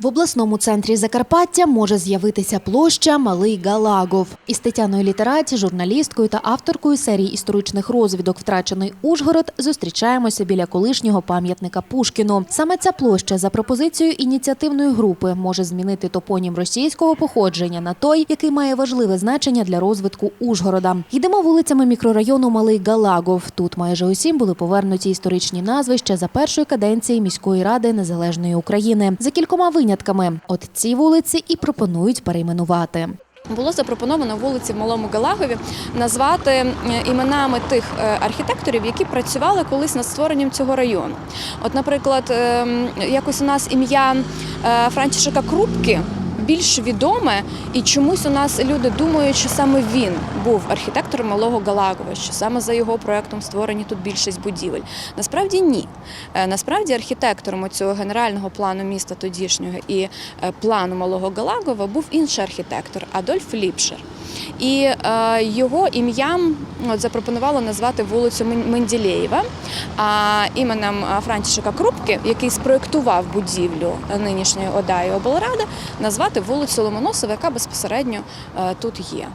В обласному центрі Закарпаття може з'явитися площа Малий Галагов. Із Тетяною Літераті, журналісткою та авторкою серії історичних розвідок Втрачений Ужгород зустрічаємося біля колишнього пам'ятника Пушкіну. Саме ця площа за пропозицією ініціативної групи може змінити топонім російського походження на той, який має важливе значення для розвитку Ужгорода. Йдемо вулицями мікрорайону Малий Галагов. Тут майже усім були повернуті історичні назви ще за першої каденції міської ради незалежної України. За кількома винятками, от ці вулиці і пропонують перейменувати. Було запропоновано вулиці в Малому Галагові назвати е, іменами тих е, архітекторів, які працювали колись над створенням цього району. От, наприклад, е, якось у нас ім'я Франчишика Франтішика Крупки. Більш відоме, і чомусь у нас люди думають, що саме він був архітектором Малого Галагова, що саме за його проектом створені тут більшість будівель. Насправді ні. Е, Насправді архітектором цього генерального плану міста тодішнього і е, плану Малого Галагова був інший архітектор Адольф Ліпшер. І е, його ім'ям от, запропонувало назвати вулицю Менділеєва а іменем е, Франтішика Крупки, який спроєктував будівлю е, нинішньої ОДА і облради, назвати вулицю Ломоносова, яка безпосередньо е, тут є.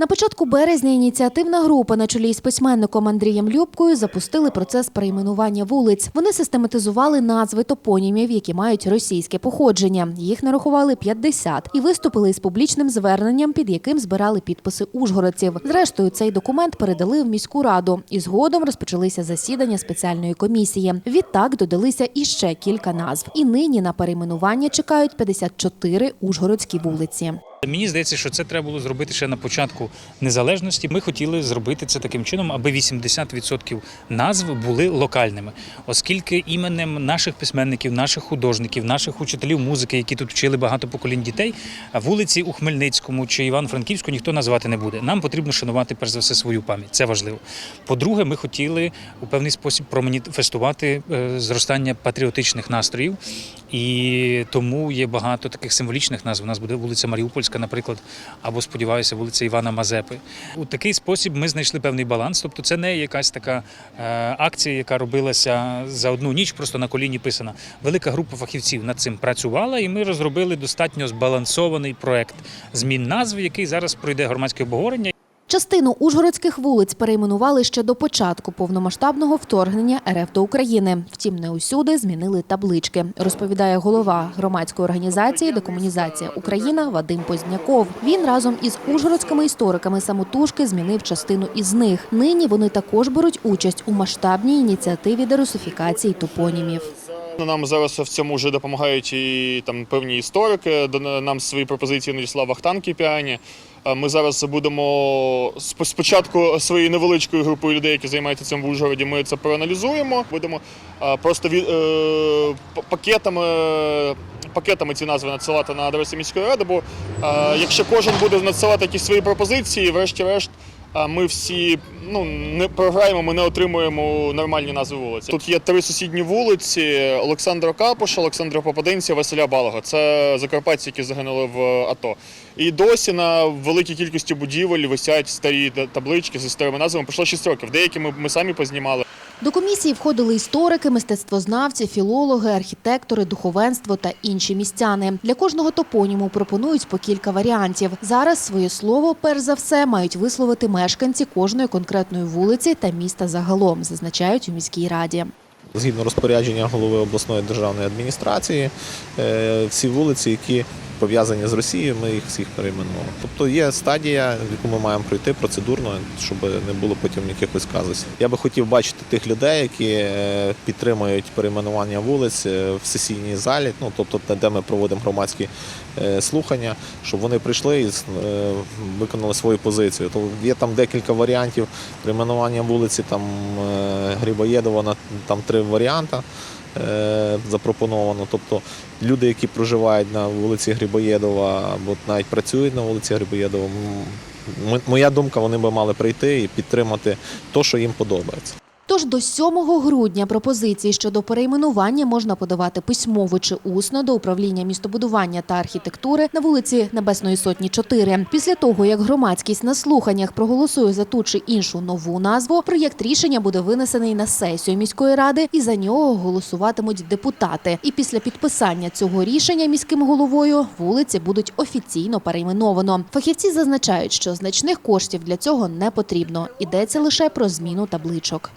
На початку березня ініціативна група на чолі з письменником Андрієм Любкою запустили процес перейменування вулиць. Вони систематизували назви топонімів, які мають російське походження. Їх нарахували 50 і виступили із публічним зверненням, під яким збирали підписи ужгородців. Зрештою, цей документ передали в міську раду, і згодом розпочалися засідання спеціальної комісії. Відтак додалися іще кілька назв. І нині на перейменування чекають 54 ужгородські вулиці. Мені здається, що це треба було зробити ще на початку незалежності. Ми хотіли зробити це таким чином, аби 80% назв були локальними, оскільки іменем наших письменників, наших художників, наших учителів музики, які тут вчили багато поколінь дітей, вулиці у Хмельницькому чи Івано-Франківську ніхто назвати не буде. Нам потрібно шанувати перш за все свою пам'ять. Це важливо. По-друге, ми хотіли у певний спосіб проманіфестувати е, зростання патріотичних настроїв. І тому є багато таких символічних назв. У нас буде вулиця Маріупольська, наприклад, або сподіваюся, вулиця Івана Мазепи. У такий спосіб ми знайшли певний баланс. Тобто, це не якась така е, акція, яка робилася за одну ніч, просто на коліні писана. Велика група фахівців над цим працювала, і ми розробили достатньо збалансований проект змін назв, який зараз пройде громадське обговорення. Частину ужгородських вулиць перейменували ще до початку повномасштабного вторгнення РФ до України. Втім, не усюди змінили таблички, розповідає голова громадської організації Декомунізація Україна Вадим Позняков. Він разом із ужгородськими істориками самотужки змінив частину із них. Нині вони також беруть участь у масштабній ініціативі дерусифікації топонімів. Нам зараз в цьому вже допомагають і там певні історики. Нам свої пропозиції надіслав Вахтан Кіпіані. Ми зараз будемо спочатку своєю невеличкою групою людей, які займаються цим в Ужгороді. Ми це проаналізуємо. Будемо просто від, е, пакетами. Пакетами ці назви надсилати на адреси міської ради, бо е, якщо кожен буде надсилати якісь свої пропозиції, врешті-решт ми всі ну не програємо, ми не отримуємо нормальні назви вулиці. Тут є три сусідні вулиці: Олександра Капуша, Олександра Попаденця, Василя Балага. Це закарпатці, які загинули в АТО. І досі на великій кількості будівель висять старі таблички зі старими назвами. Пройшло 6 років. Деякі ми, ми самі познімали. До комісії входили історики, мистецтвознавці, філологи, архітектори, духовенство та інші містяни. Для кожного топоніму пропонують по кілька варіантів. Зараз своє слово, перш за все, мають висловити мешканці кожної конкретної вулиці та міста загалом, зазначають у міській раді. Згідно розпорядження голови обласної державної адміністрації, е, всі вулиці, які пов'язані з Росією, ми їх всіх перейменуємо. Тобто є стадія, яку ми маємо пройти процедурно, щоб не було потім якихось казусів. Я би хотів бачити тих людей, які е, підтримують перейменування вулиць е, в сесійній залі, ну тобто де ми проводимо громадські е, слухання, щоб вони прийшли і виконали свою позицію. То є там декілька варіантів перейменування вулиці, там Грибоєдова там три варіанти запропоновано. Тобто люди, які проживають на вулиці Грибоєдова або навіть працюють на вулиці Грибоєдова, моя думка, вони би мали прийти і підтримати те, що їм подобається. Тож до 7 грудня пропозиції щодо перейменування можна подавати письмово чи усно до управління містобудування та архітектури на вулиці Небесної Сотні 4. Після того, як громадськість на слуханнях проголосує за ту чи іншу нову назву, проєкт рішення буде винесений на сесію міської ради і за нього голосуватимуть депутати. І після підписання цього рішення міським головою вулиці будуть офіційно перейменовано. Фахівці зазначають, що значних коштів для цього не потрібно. Йдеться лише про зміну табличок.